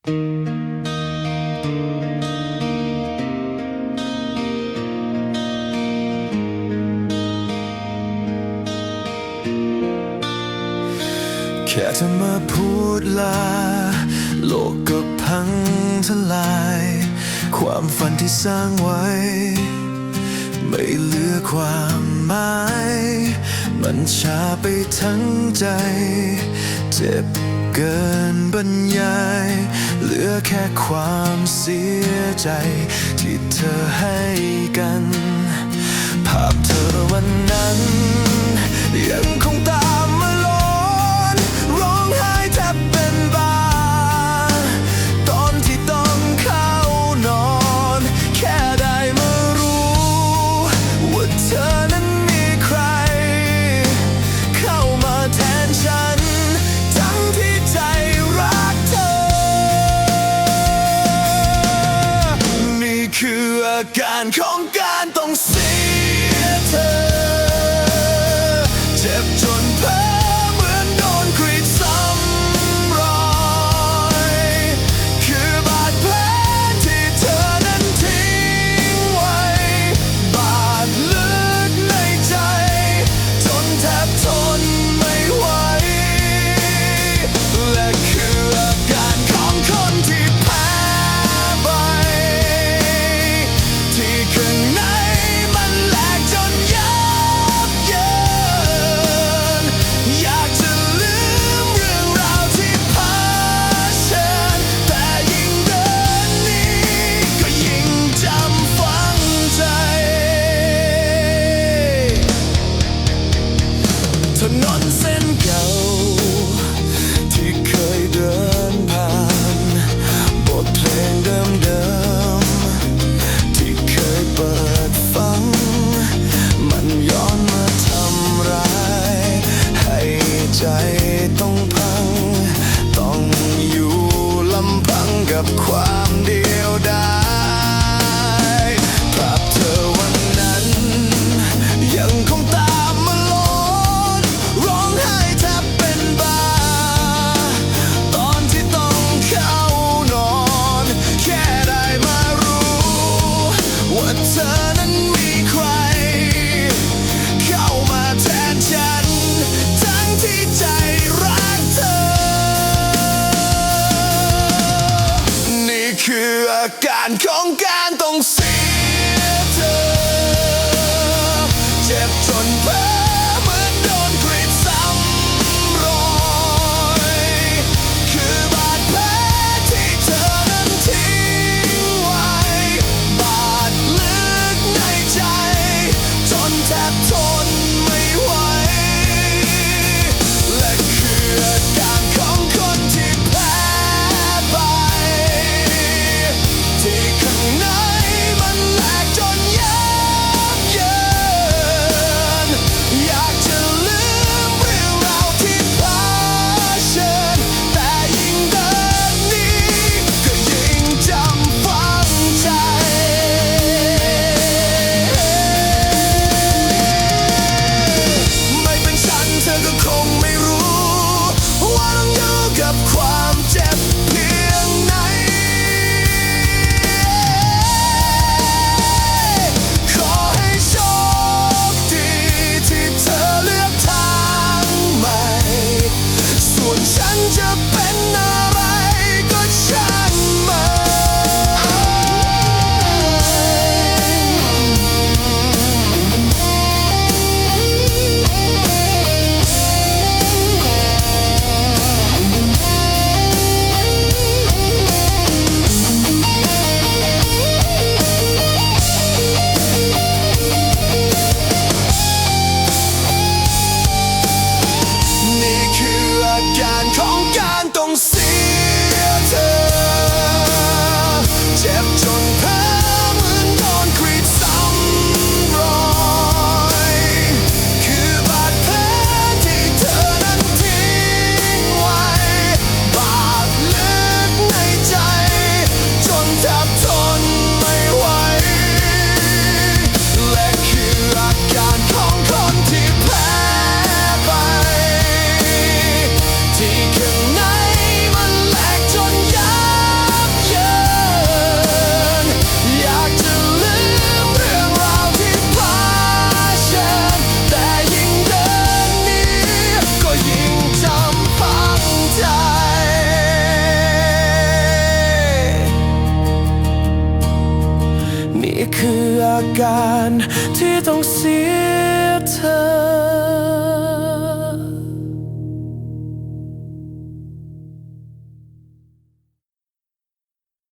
แค่เธอมาพูดลา โลกก็พังทลาย ความฝันที่สร้างไว้ ไม่เหลือความหมาย มันชาไปทั้งใจ เจ็บ เกินบรรยาย เหลือแค่ความเสียใจ ที่เธอให้กัน ภาพเธอวันนั้น ยังคง การของการ นนเส้นเก่าที่เคยเดิน con gan การที่ต้องเสียเธอ